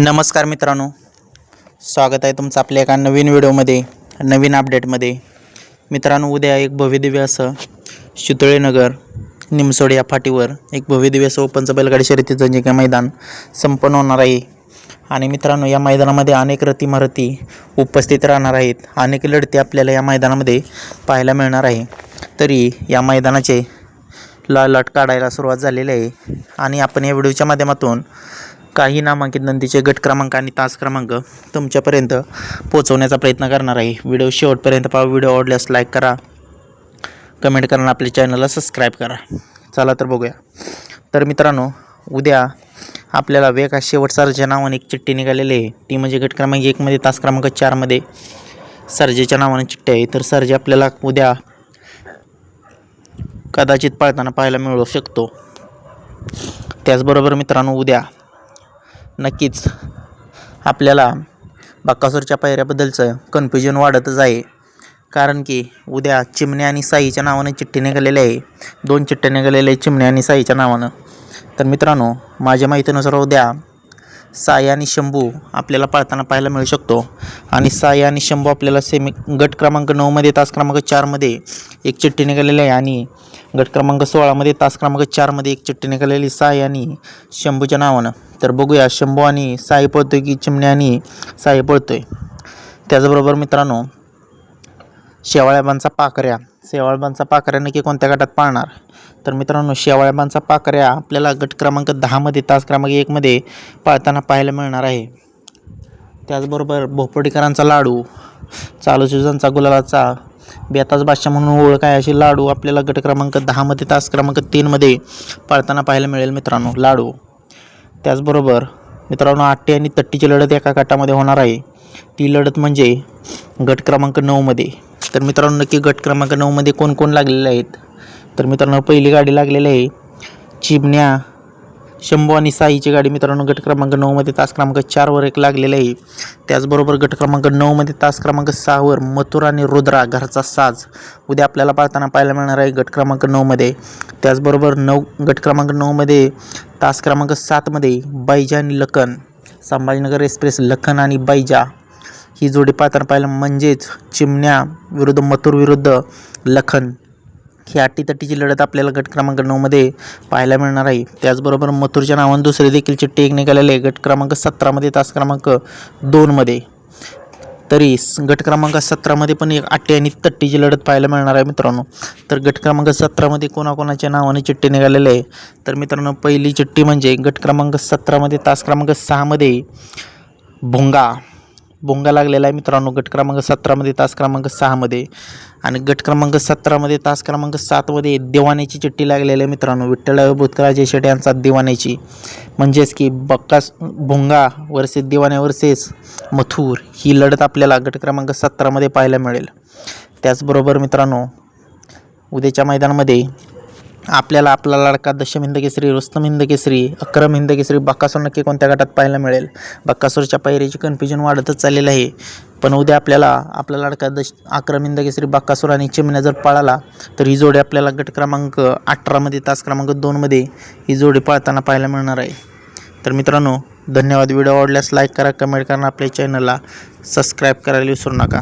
नमस्कार मित्रांनो. स्वागत आहे तुमचं आपल्या एका नवीन व्हिडिओमध्ये नवीन अपडेटमध्ये मित्रांनो उद्या एक भव्यदिव्य असं शितळेनगर निमसोड या फाटीवर एक भव्यदिव्य असं ओपनचं बैलगाडी शर्यतीचं जे काही मैदान संपन्न होणार आहे. आणि मित्रांनो या मैदानामध्ये अनेक रतीमरती उपस्थित राहणार आहेत. अनेक लढती आपल्याला या मैदानामध्ये पाहायला मिळणार आहे. तरी या मैदानाचे लाट काढायला सुरुवात झालेली आहे. आणि आपण या व्हिडिओच्या माध्यमातून काही नामांकित नंदीचे गट क्रमांक आणि तास क्रमांक तुमच्यापर्यंत पोहोचवण्याचा प्रयत्न करणार आहे. व्हिडिओ शेवटपर्यंत पहा. व्हिडिओ आवडल्यास लाईक करा. कमेंट करा आणि आपल्या चॅनलला सबस्क्राईब करा. चला तर बघूया. तर मित्रांनो उद्या आपल्याला वेग हा शेवट सरच्या नावाने एक चिठ्ठी निघालेली आहे. ती म्हणजे गट क्रमांक एकमध्ये तास क्रमांक चारमध्ये सर्जेच्या नावाने चिठ्ठी आहे. तर सर्जे आपल्याला उद्या कदाचित पाळताना पाहायला मिळू शकतो. त्याचबरोबर मित्रांनो उद्या नक्कीच. आपल्याला बक्कासूरच्या पायऱ्याबद्दलचं कन्फ्युजन वाढतच आहे. कारण की उद्या चिमण्या आणि साईच्या नावानं चिठ्ठी निघालेली आहे. दोन चिठ्ठ्या निघालेल्या आहे चिमण्या आणि साईच्या नावानं. तर मित्रांनो माझ्या माहितीनुसार उद्या साई आणि शंभू आपल्याला पाळताना पाहायला मिळू शकतो. आणि साई आणि शंभू आपल्याला सेमी गट क्रमांक नऊमध्ये तास क्रमांक चारमध्ये एक चिठ्ठी निघालेली आहे. आणि गट क्रमांक सोळामध्ये तास क्रमांक चारमध्ये एक चिठ्ठी निघालेली साई आणि शंभूच्या नावानं. तर बघूया शंभू आणि साई पळतोय की चिमण्या आणि साई पळतोय? त्याचबरोबर मित्रांनो शेवाळ्याबांचा पाकऱ्या. शेवाळ्याबांचा पाकऱ्या नक्की कोणत्या गटात पाळणार? तर मित्रांनो शेवाळ्याबांचा पाकऱ्या आपल्याला गट क्रमांक दहामध्ये तास क्रमांक एकमध्ये पाळताना पाहायला मिळणार आहे. त्याचबरोबर भोपडीकरांचा लाडू चालू सीझनचा गुलालाचा बेताज बादशाह म्हणून ओळख आहे. अशी लाडू आपल्याला गट क्रमांक दहामध्ये तास क्रमांक तीनमध्ये पाळताना पाहायला मिळेल मित्रांनो. लाडू. त्याचबरोबर मित्रांनो आट्टे आणि तट्टीची लढत एका गटामध्ये होणार आहे. ती लढत म्हणजे गट क्रमांक नऊमध्ये तर मित्रांनो नक्की गट क्रमांक नऊमध्ये कोण कोण लागलेले आहेत? तर मित्रांनो पहिली गाडी लागलेली आहे चिमण्या शंभू आणि साईची गाडी मित्रांनो गट क्रमांक नऊमध्ये तास क्रमांक चारवर एक लागलेली आहे. त्याचबरोबर गट क्रमांक नऊमध्ये तास क्रमांक सहावर मथुर आणि रुद्रा घरचा साज उद्या आपल्याला पाहताना पाहायला मिळणार आहे. गट क्रमांक नऊमध्ये त्याचबरोबर नऊ गट क्रमांक नऊमध्ये तास क्रमांक सातमध्ये बैजा आणि लखन. संभाजीनगर एक्सप्रेस लखन आणि बैजा ही जोडी पाहताना पाहायला म्हणजेच चिमण्या विरुद्ध मथुर विरुद्ध लखन. ही अटीतटीची लढत आपल्याला गट क्रमांक नऊमध्ये पाहायला मिळणार आहे. त्याचबरोबर मथुरच्या नावानं दुसरे देखील चिठ्ठी एक निघालेली आहे गट क्रमांक सतरामध्ये तास क्रमांक दोनमध्ये तरी गट क्रमांक सतरामध्ये पण एक अट्टी आणि तट्टीची लढत पाहायला मिळणार आहे मित्रांनो. तर गट क्रमांक सतरामध्ये कोणाकोणाच्या नावाने चिठ्ठी निघालेले आहे तर मित्रांनो पहिली चिठ्ठी म्हणजे गट क्रमांक सतरामध्ये तास क्रमांक सहामध्ये भोंगा. बोंगा लागलेला आहे मित्रांनो. गट क्रमांक सतरामध्ये तास क्रमांक सहामध्ये आणि गट क्रमांक सतरामध्ये तास क्रमांक सातमध्ये दिवाण्याची चिठ्ठी लागलेली आहे मित्रांनो. विठ्ठलराव भूतकरा जयशेट यांचा दिवाण्याची. म्हणजेच की बक्कास भोंगा वर्सेस दिवाण्या वर्सेस मथुर ही लढत आपल्याला गट क्रमांक सतरामध्ये पाहायला मिळेल. त्याचबरोबर मित्रांनो उद्याच्या मैदानामध्ये आपल्याला आपला लाडका दशम हिंद केसरी रुस्तम हिंद केसरी अक्रम हिंद केसरी बक्कासूर नक्की कोणत्या गटात पाहायला मिळेल? बक्कासूरच्या पायरीची कन्फ्युजन वाढतच चाललेलं आहे. पण उद्या आपल्याला आपला लाडका दश अक्रम हिंद केसरी बक्कासूर आणि चिमण्या जर पळाला तर ही जोडी आपल्याला गट क्रमांक अठरामध्ये तास क्रमांक दोनमध्ये ही जोडी पळताना पाहायला मिळणार आहे. तर मित्रांनो धन्यवाद. व्हिडिओ आवडल्यास लाईक करा कमेंट करा आपल्या चॅनलला सबस्क्राईब करायला विसरू नका.